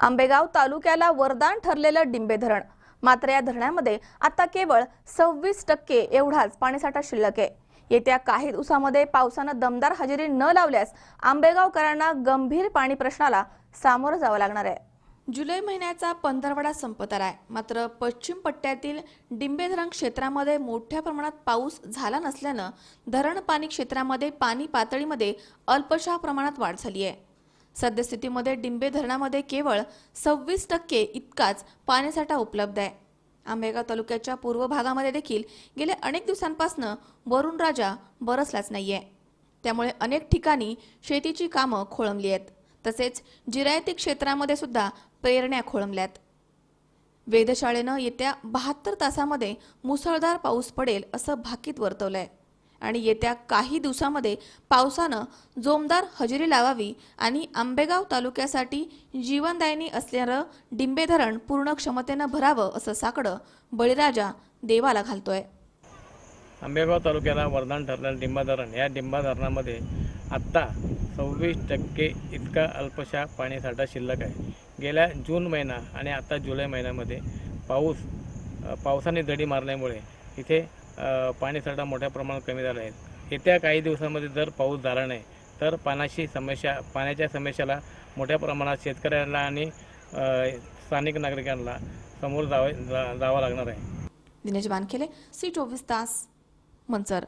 आंबेगाव तालुक्याला वरदान ठरलेलं डिंबे धरण. मात्र या धरणामध्ये आता केवळ सव्वीस टक्के एवढाच पाणीसाठा शिल्लक आहे. येत्या काही दिवसामध्ये पावसानं दमदार हजेरी न लावल्यास आंबेगावकरांना गंभीर पाणी प्रश्नाला सामोरं जावं लागणार आहे. जुलै महिन्याचा पंधरवडा संपत आलाय. मात्र पश्चिम पट्ट्यातील डिंबे धरण क्षेत्रामध्ये मोठ्या प्रमाणात पाऊस झाला नसल्यानं धरण पाणी क्षेत्रामध्ये पाणी पातळीमध्ये अल्पशा प्रमाणात वाढ झाली आहे. सद्यस्थितीमध्ये डिंबे धरणामध्ये केवळ सव्वीस टक्के इतकाच पाणीसाठा उपलब्ध आहे. आंबेगाव तालुक्याच्या पूर्व भागामध्ये देखील गेल्या अनेक दिवसांपासून वरुण राजा बरसलाच नाहीये. त्यामुळे अनेक ठिकाणी शेतीची कामं खोळंबली आहेत. तसेच जिरायती क्षेत्रामध्ये सुद्धा पेरण्या खोळंबल्यात. वेधशाळेनं येत्या बहात्तर तासामध्ये मुसळधार पाऊस पडेल असं भाकीत वर्तवलंय. आणि येत्या काही दिवसामध्ये पावसानं जोमदार हजेरी लावावी आणि आंबेगाव तालुक्यासाठी जीवनदायिनी असणारं डिंबे धरण पूर्ण क्षमतेनं भरावं असं साकडं बळीराजा देवाला घालतोय. आंबेगाव तालुक्याला वरदान ठरलेलं डिंबा धरण या डिंबा धरणामध्ये आत्ता सव्वीस टक्के इतका अल्पशा पाणीसाठा शिल्लक आहे. गेल्या जून महिना आणि आता जुलै महिन्यामध्ये पाऊस पावसाने दडी मारल्यामुळे इथे पाणीसाठा मोठ्या प्रमाणात कमी झाला आहे. येत्या काही दिवसांमध्ये जर पाऊस झाला नाही तर पाण्याची समस्या पाण्याच्या समस्याला मोठ्या प्रमाणात शेतकऱ्यांना आणि स्थानिक नागरिकांना समोर जावे जा जावं लागणार आहे. दिनेश बानखेले सी चोवीस तास मंचर.